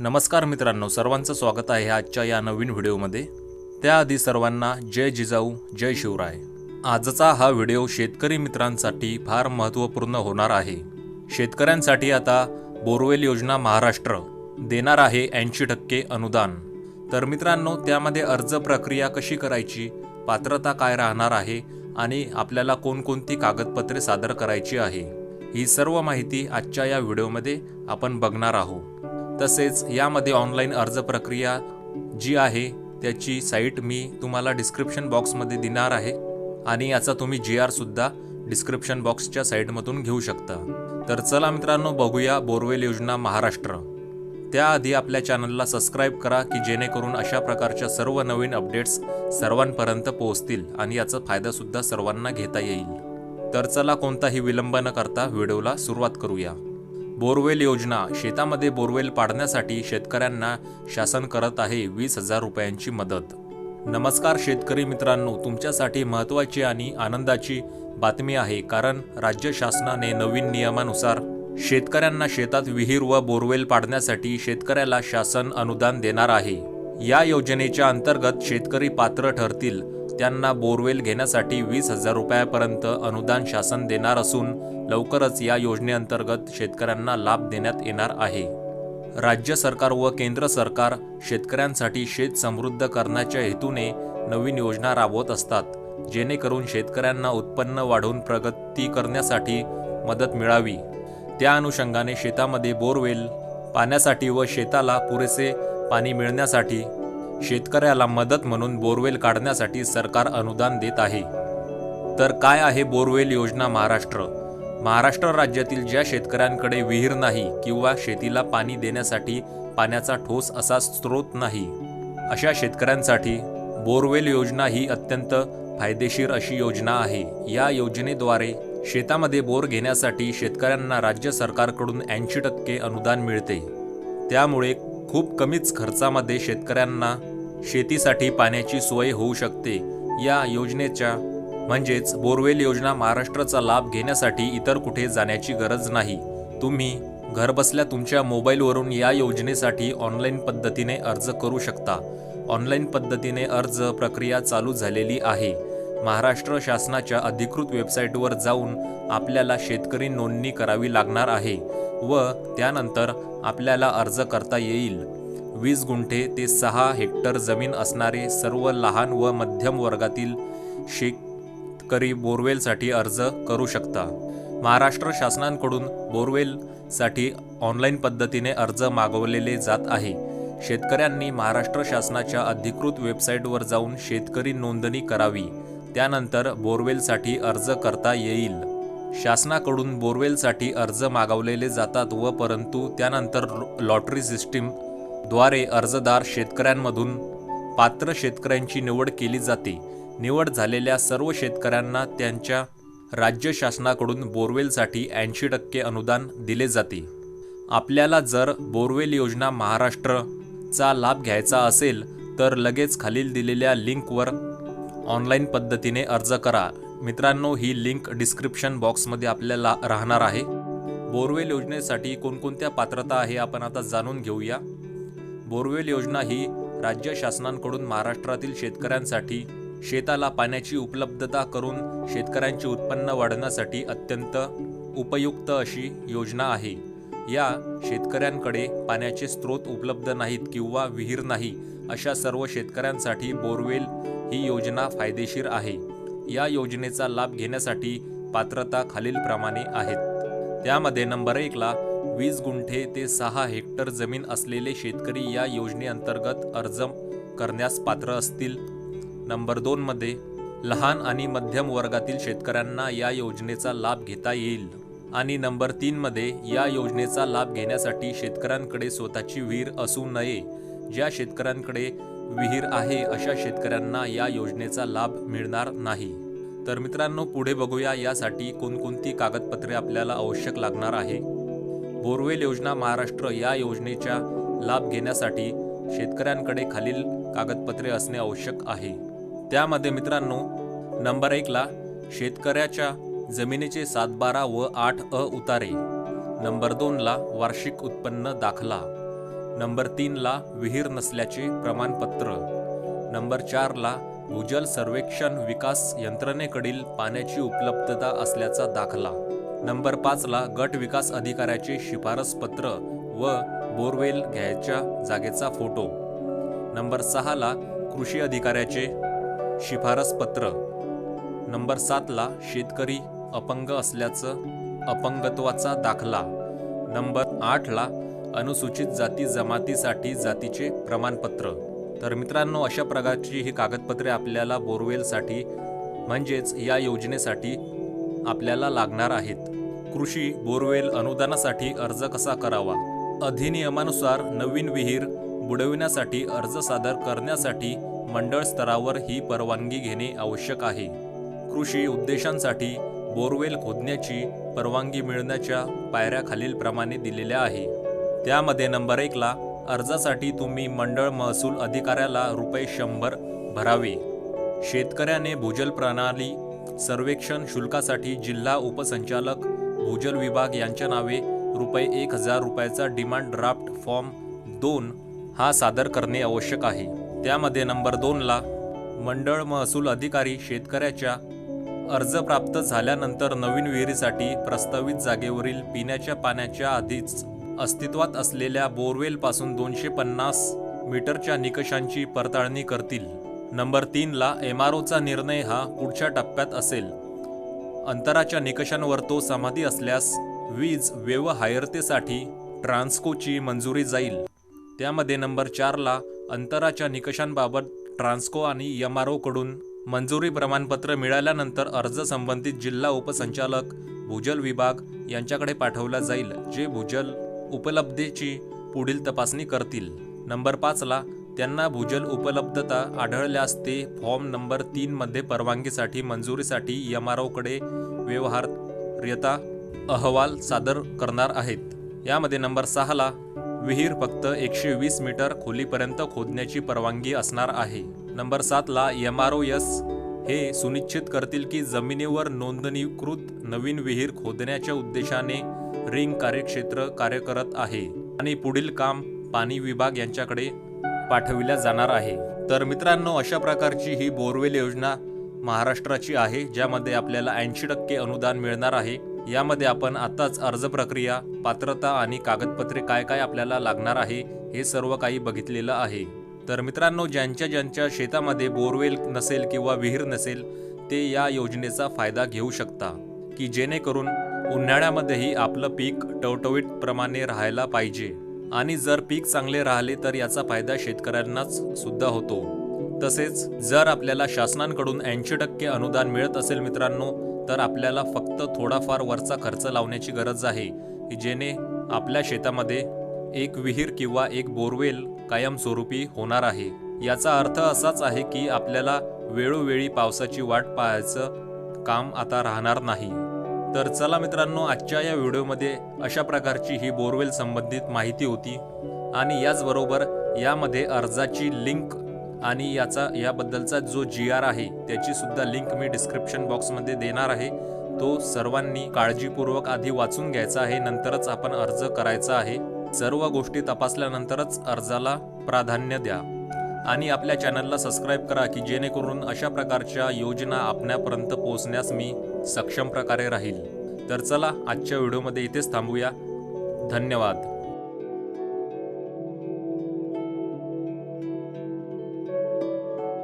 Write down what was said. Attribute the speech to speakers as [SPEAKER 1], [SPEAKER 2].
[SPEAKER 1] नमस्कार मित्रांनो सर्वांचं स्वागत आहे आजच्या या नवीन व्हिडिओमध्ये. त्याआधी सर्वांना जय जिजाऊ जय शिवराय. आजचा हा व्हिडिओ शेतकरी मित्रांसाठी फार महत्त्वपूर्ण होणार आहे. शेतकऱ्यांसाठी आता बोरवेल योजना महाराष्ट्र देणार आहे ऐंशी टक्के अनुदान. तर मित्रांनो त्यामध्ये अर्ज प्रक्रिया कशी करायची पात्रता काय राहणार आहे आणि आपल्याला कोणकोणती कागदपत्रे सादर करायची आहे ही सर्व माहिती आजच्या या व्हिडिओमध्ये आपण बघणार आहोत. तसेच यामध्ये ऑनलाईन अर्ज प्रक्रिया जी आहे त्याची साईट मी तुम्हाला डिस्क्रिप्शन बॉक्समध्ये देणार आहे आणि याचा तुम्ही जी आर सुद्धा डिस्क्रिप्शन बॉक्सच्या साईटमधून घेऊ शकता. तर चला मित्रांनो बघूया बोरवेल योजना महाराष्ट्र. त्याआधी आपल्या चॅनलला सबस्क्राईब करा की जेणेकरून अशा प्रकारच्या सर्व नवीन अपडेट्स सर्वांपर्यंत पोहोचतील आणि याचा फायदासुद्धा सर्वांना घेता येईल. तर चला कोणताही विलंब न करता व्हिडिओला सुरुवात करूया. बोरवेल योजना शेतामध्ये बोरवेल पाडण्यासाठी शेतकऱ्यांना शासन करत आहे वीस हजार रुपयांची मदत. नमस्कार शेतकरी मित्रांनो तुमच्यासाठी महत्त्वाची आणि आनंदाची बातमी आहे कारण राज्य शासनाने नवीन नियमानुसार शेतकऱ्यांना शेतात विहीर व बोरवेल पाडण्यासाठी शेतकऱ्याला शासन अनुदान देणार आहे. या योजनेच्या अंतर्गत शेतकरी पात्र ठरतील त्यांना बोरवेल घेण्यासाठी वीस हजार रुपयापर्यंत अनुदान शासन देणार असून लवकरच या योजनेअंतर्गत शेतकऱ्यांना लाभ देण्यात येणार आहे. राज्य सरकार व केंद्र सरकार शेतकऱ्यांसाठी शेत समृद्ध करण्याच्या हेतूने नवीन योजना राबवत असतात जेणेकरून शेतकऱ्यांना उत्पन्न वाढवून प्रगती करण्यासाठी मदत मिळावी. त्या अनुषंगाने शेतामध्ये बोरवेल पाण्यासाठी व शेताला पुरेसे पाणी मिळण्यासाठी शेतकऱ्याला मदत म्हणून बोरवेल काढण्यासाठी सरकार अनुदान देत आहे. तर काय आहे बोरवेल योजना महाराष्ट्र? महाराष्ट्र राज्यातील ज्या शेतकऱ्यांकडे विहीर नाही किंवा शेतीला पाणी देण्यासाठी पाण्याचा ठोस असा स्रोत नाही अशा शेतकऱ्यांसाठी बोरवेल योजना ही अत्यंत फायदेशीर अशी योजना आहे. या योजनेद्वारे शेतामध्ये बोर घेण्यासाठी शेतकऱ्यांना राज्य सरकारकडून ऐंशी टक्के अनुदान मिळते. त्यामुळे खूप कमीच खर्चामध्ये शेतकऱ्यांना शेतीसाठी पाण्याची सोय होऊ शकते. या योजनेच्या म्हणजेच बोरवेल योजना महाराष्ट्राचा लाभ घेण्यासाठी इतर कुठे जाण्याची गरज नाही. तुम्ही घरबसल्या तुमच्या मोबाईलवरून या योजनेसाठी ऑनलाईन पद्धतीने अर्ज करू शकता. ऑनलाईन पद्धतीने अर्ज प्रक्रिया चालू झालेली आहे. महाराष्ट्र शासनाच्या अधिकृत वेबसाईटवर जाऊन आपल्याला शेतकरी नोंदणी करावी लागणार आहे व त्यानंतर आपल्याला अर्ज करता येईल. वीस गुंठे ते सहा हेक्टर जमीन असणारे सर्व लहान व मध्यम वर्गातील शेतकरी बोरवेलसाठी अर्ज करू शकता. महाराष्ट्र शासनाकडून बोरवेलसाठी ऑनलाईन पद्धतीने अर्ज मागवलेले जात आहे. शेतकऱ्यांनी महाराष्ट्र शासनाच्या अधिकृत वेबसाईटवर जाऊन शेतकरी नोंदणी करावी. त्यानंतर बोरवेलसाठी अर्ज करता येईल. शासनाकडून बोरवेलसाठी अर्ज मागवलेले जातात व परंतु त्यानंतर लॉटरी सिस्टीमद्वारे अर्जदार शेतकऱ्यांमधून पात्र शेतकऱ्यांची निवड केली जाते. निवड झालेल्या सर्व शेतकऱ्यांना त्यांच्या राज्य शासनाकडून बोरवेलसाठी ऐंशी टक्के अनुदान दिले जाते. आपल्याला जर बोरवेल योजना महाराष्ट्रचा लाभ घ्यायचा असेल तर लगेच खालील दिलेल्या लिंकवर ऑनलाईन पद्धतीने अर्ज करा. मित्रांनो ही लिंक डिस्क्रिप्शन बॉक्समध्ये आपल्याला राहणार आहे. बोरवेल योजनेसाठी कोणकोणत्या पात्रता आहे आपण आता जाणून घेऊया. बोरवेल योजना ही राज्य शासनांकडून महाराष्ट्रातील शेतकऱ्यांसाठी शेताला पाण्याची उपलब्धता करून शेतकऱ्यांचे उत्पन्न वाढवण्यासाठी अत्यंत उपयुक्त अशी योजना आहे. या शेतकऱ्यांकडे पाण्याचे स्रोत उपलब्ध नाहीत किंवा विहीर नाही अशा सर्व शेतकऱ्यांसाठी बोरवेल ही योजना फायदेशीर आहे. या योजनेचा लाभ घेण्यासाठी पात्रता खालीलप्रमाणे आहेत. त्यामध्ये नंबर एकला वीस गुंठे ते सहा हेक्टर जमीन असलेले शेतकरी या योजनेअंतर्गत अर्ज करण्यास पात्र असतील. नंबर दोनमध्ये लहान आणि मध्यम वर्गातील शेतकऱ्यांना या योजनेचा लाभ घेता येईल. आणि नंबर तीनमध्ये या योजनेचा लाभ घेण्यासाठी शेतकऱ्यांकडे स्वतःची विहीर असू नये ज्या शेतकऱ्यांकडे विहीर आहे अशा शेतकऱ्यांना या योजनेचा लाभ मिळणार नाही. तर मित्रांनो पुढे बघूया यासाठी कोणकोणती कागदपत्रे आपल्याला आवश्यक लागणार आहे. बोरवेल योजना महाराष्ट्र या योजनेचा लाभ घेण्यासाठी शेतकऱ्यांकडे खालील कागदपत्रे असणे आवश्यक आहे. त्यामध्ये मित्रांनो नंबर एकला शेतकऱ्याच्या जमिनीचे सात बारा व आठ अ उतारे. नंबर दोनला वार्षिक उत्पन्न दाखला. नंबर तीनला विहीर नसल्याचे प्रमाणपत्र. नंबर चारला भूजल सर्वेक्षण विकास यंत्रणेकडील पाण्याची उपलब्धता असल्याचा दाखला. नंबर पाचला गट विकास अधिकाऱ्याचे शिफारस पत्र व बोरवेल घ्यायच्या जागेचा फोटो. नंबर सहाला कृषी अधिकाऱ्याचे शिफारस पत्र नंबर सातला शेतकरी अपंग असल्याचं अपंगत्वाचा दाखला. नंबर आठला अनुसूचित जाती जमातीसाठी जातीचे प्रमाणपत्र. तर मित्रांनो अशा प्रकारची ही कागदपत्रे आपल्याला बोरवेलसाठी म्हणजेच या योजनेसाठी आपल्याला लागणार आहेत. कृषी बोरवेल अनुदानासाठी अर्ज कसा करावा? अधिनियमानुसार नवीन विहीर बुडविण्यासाठी अर्ज सादर करण्यासाठी मंडळ स्तरावर ही परवानगी घेणे आवश्यक आहे. कृषी उद्देशांसाठी बोरवेल खोदण्याची परवानगी मिळण्याच्या पायऱ्या खालीलप्रमाणे दिलेल्या आहे. त्यामध्ये नंबर एकला अर्जासाठी तुम्ही मंडळ महसूल अधिकाऱ्याला रुपये शंभर भरावे. शेतकऱ्याने भूजल प्रणाली सर्वेक्षण शुल्कासाठी जिल्हा उपसंचालक भूजल विभाग यांच्या नावे रुपये एक हजार रुपयाचा डिमांड ड्राफ्ट फॉर्म दोन हा सादर करणे आवश्यक आहे. त्यामध्ये नंबर दोनला मंडळ महसूल अधिकारी शेतकऱ्याच्या अर्ज प्राप्त झाल्यानंतर नवीन विहिरीसाठी प्रस्तावित जागेवरील पिण्याच्या पाण्याच्या आधीच अस्तित्वात असलेल्या बोरवेलपासून दोनशे पन्नास मीटरच्या निकषांची पडताळणी करतील. नंबर तीनला एम आर ओचा निर्णय हा पुढच्या टप्प्यात असेल. अंतराच्या निकषांवर तो समाधी असल्यास वीज व्यवहायरतेसाठी ट्रान्स्कोची मंजुरी जाईल. त्यामध्ये नंबर चारला अंतराच्या निकषांबाबत ट्रान्स्को आणि एम आर ओकडून मंजुरी प्रमाणपत्र मिळाल्यानंतर अर्ज संबंधित जिल्हा उपसंचालक भूजल विभाग यांच्याकडे पाठवला जाईल जे भूजल उपलब्धेची पुढील तपासणी करतील. नंबर पाचला त्यांना भूजल उपलब्धता आढळल्यास ते फॉर्म नंबर तीनमध्ये परवानगीसाठी मंजुरीसाठी एम आर ओकडे व्यवहार्यता अहवाल सादर करणार आहेत. यामध्ये नंबर सहाला विहीर फक्त एकशे वीस मीटर खोलीपर्यंत खोदण्याची परवानगी असणार आहे. नंबर सातला एम आर ओ एस हे सुनिश्चित करतील की जमिनीवर नोंदणीकृत नवीन विहीर खोदण्याच्या उद्देशाने रिंग कार्यक्षेत्र कार्य करत आहे आणि पुढील काम पाणी विभाग यांच्याकडे पाठविल्या जाणार आहे. तर मित्रांनो अशा प्रकारची ही बोरवेल योजना महाराष्ट्राची आहे ज्यामध्ये आपल्याला ऐंशी टक्के अनुदान मिळणार आहे. यामध्ये आपण आताच अर्ज प्रक्रिया पात्रता आणि कागदपत्रे काय काय आपल्याला लागणार आहे हे सर्व काही बघितलेलं आहे. तर मित्रांनो ज्यांच्या ज्यांच्या शेतामध्ये बोरवेल नसेल किंवा विहीर नसेल ते या योजनेचा फायदा घेऊ शकता की जेणेकरून उन्हाळ्यामध्येही आपलं पीक टवटवीत प्रमाणे राहायला पाहिजे. आणि जर पीक चांगले राहिले तर याचा फायदा शेतकऱ्यांनाच सुद्धा होतो. तसेच जर आपल्याला शासनाकडून ऐंशी टक्के अनुदान मिळत असेल मित्रांनो तर आपल्याला फक्त थोडाफार वरचा खर्च लावण्याची गरज आहे जेणे आपल्या शेतामध्ये एक विहीर किंवा एक बोरवेल कायमस्वरूपी होणार आहे. याचा अर्थ असाच आहे की आपल्याला वेळोवेळी पावसाची वाट पाहायचं काम आता राहणार नाही. तर चला मित्रांनो आजच्या या व्हिडिओमध्ये अशा प्रकारची ही बोरवेल संबंधित माहिती होती. आणि याचबरोबर यामध्ये अर्जाची लिंक आणि याचा याबद्दलचा जो जी आर आहे त्याची सुद्धा लिंक मी डिस्क्रिप्शन बॉक्समध्ये देणार आहे. तो सर्वांनी काळजीपूर्वक आधी वाचून घ्यायचा आहे नंतरच आपण अर्ज करायचा आहे. सर्व गोष्टी तपासल्यानंतरच अर्जाला प्राधान्य द्या. आणि आपल्या चॅनलला सबस्क्राईब करा की जेणेकरून अशा प्रकारच्या योजना आपल्यापर्यंत पोहोचण्यास मी सक्षम प्रकारे राहील. तर चला आजच्या व्हिडिओमध्ये इथेच थांबूया. धन्यवाद.